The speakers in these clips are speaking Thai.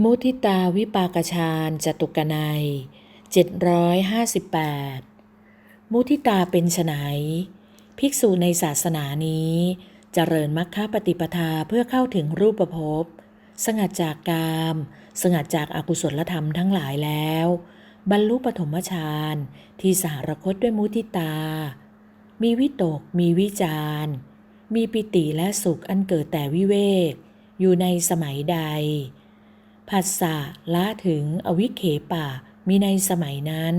มุทิตาวิปากชาญจตุกนัย758 มุทิตาเป็นไฉนภิกษุในศาสนานี้เจริญมรรคปฏิปทาเพื่อเข้าถึงรูปภพ สงัดจากกาม สงัดจากอากุศลธรรมทั้งหลายแล้ว บรรลุปฐมฌานที่สหรคตด้วยมุทิตา มีวิตก มีวิจารมีปิติและสุขอันเกิดแต่วิเวก อยู่ในสมัยใด ผัสสะละถึงอวิเคปะมีในสมัยนั้น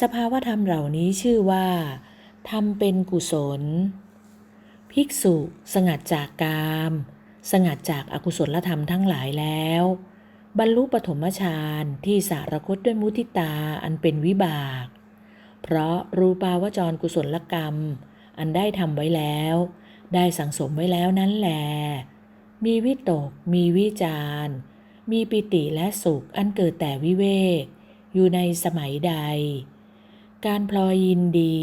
สภาวธรรมเหล่านี้ชื่อว่าทำเป็นกุศล ภิกษุสงัดจากกาม สงัดจากอากุศลธรรมทั้งหลายแล้ว บรรลุปฐมฌานที่สารคตด้วยมุทิตาอันเป็นวิบาก เพราะรูปาวจรกุศลกรรม อันได้ทำไว้แล้ว ได้สังสมไว้แล้วนั้นแหลมีวิตก มีวิจารณ์ มีปิติและสุขอันเกิดแต่วิเวก อยู่ในสมัยใด การพลอยยินดี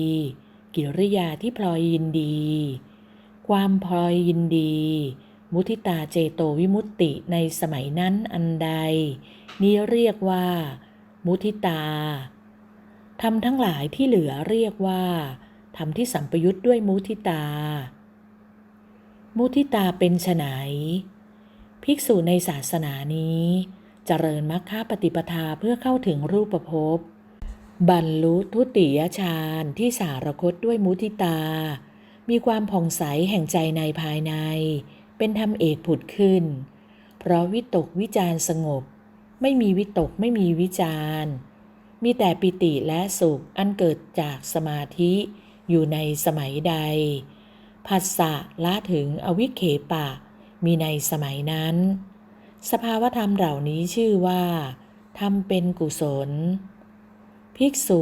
กิริยาที่พลอยยินดี ความพลอยยินดี มุทิตาเจโตวิมุตติในสมัยนั้นอันใด นี้เรียกว่า มุทิตาทำทั้งหลายที่เหลือเรียกว่าทำที่สัมปยุทธ์ด้วยมุทิตา มุทิตาเป็นไฉน ภิกษุในศาสนานี้เจริญมรรคปฏิปทาเพื่อเข้าถึงรูปภพบรรลุทุติยฌานที่สารคตด้วยมุทิตา มีความผ่องใสแห่งใจในภายใน เป็นธรรมเอกผุดขึ้น เพราะวิตกวิจารสงบ ไม่มีวิตกไม่มีวิจารมีแต่ปิติและสุขอันเกิดจากสมาธิอยู่ในสมัยใด ผัสสะละถึงอวิเคปะ มีในสมัยนั้น สภาวธรรมเหล่านี้ชื่อว่าทำเป็นกุศล ภิกษุ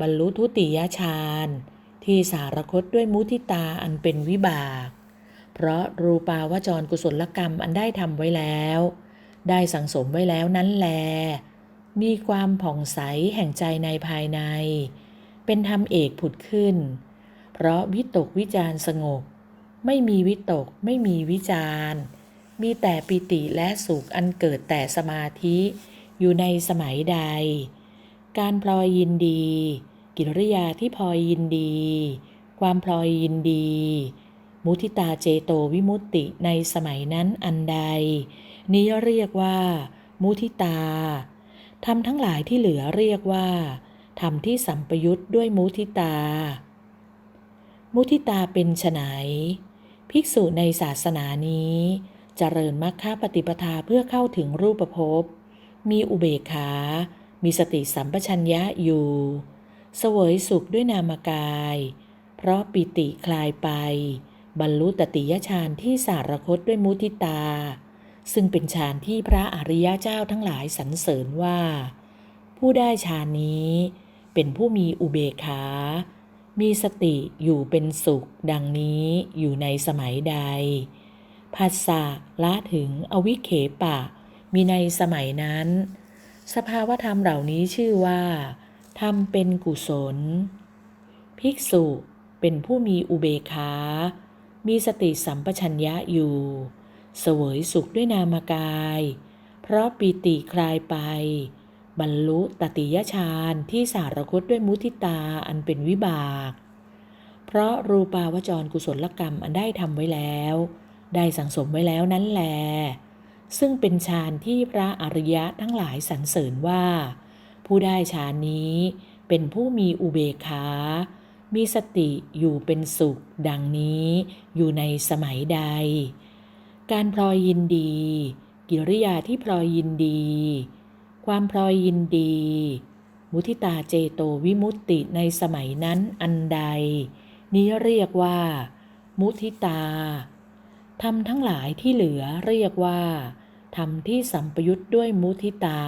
บรรลุทุติยฌานที่สารคตด้วยมุทิตาอันเป็นวิบาก เพราะรูปาวจรกุศลกรรมอันได้ทำไว้แล้ว ได้สังสมไว้แล้วนั้นแล มีความผ่องใสแห่งใจในภายใน เป็นธรรมเอกผุดขึ้น เพราะวิตกวิจารสงบ ไม่มีวิตก ไม่มีวิจารมีแต่ปิติและสุขอันเกิดแต่สมาธิอยู่ในสมัยใด การพลอยยินดี กิริยาที่พลอยยินดี ความพลอยยินดี มุทิตาเจโตวิมุตติในสมัยนั้นอันใด นี้เรียกว่า มุทิตาทำทั้งหลายที่เหลือเรียกว่าทำที่สัมปยุทธ์ด้วยมุทิตา มุทิตาเป็นไฉน ภิกษุในศาสนานี้เจริญมรรคปฏิปทาเพื่อเข้าถึงรูปภพ มีอุเบกขา มีสติสัมปชัญญะอยู่ เสวยสุขด้วยนามกาย เพราะปิติคลายไป บรรลุตติยฌานที่สารคตด้วยมุทิตา ซึ่งเป็นฌานที่พระอริยเจ้าทั้งหลายสรรเสริญว่า ผู้ได้ฌานนี้ เป็นผู้มีอุเบกขา มีสติอยู่เป็นสุขดังนี้อยู่ในสมัยใดผัสสะละถึงอวิเคปะ มีในสมัยนั้น สภาวธรรมเหล่านี้ชื่อว่าทำเป็นกุศล ภิกษุเป็นผู้มีอุเบกขามีสติสัมปชัญญะอยู่ เสวยสุขด้วยนามกาย เพราะปีติคลายไป บรรลุตติยฌานที่สารคตด้วยมุทิตาอันเป็นวิบาก เพราะรูปาวจรกุศลกรรมอันได้ทำไว้แล้ว ได้สังสมไว้แล้วนั้นแล ซึ่งเป็นฌานที่พระอริยะทั้งหลายสรรเสริญว่า ผู้ได้ฌานนี้เป็นผู้มีอุเบกขา มีสติอยู่เป็นสุข ดังนี้อยู่ในสมัยใด การพลอยยินดี กิริยาที่พลอยยินดี ความพลอยยินดี มุทิตาเจโตวิมุตติในสมัยนั้นอันใด นี้เรียกว่า มุทิตาทำทั้งหลายที่เหลือเรียกว่าทำที่สัมปยุทธ์ด้วยมุทิตา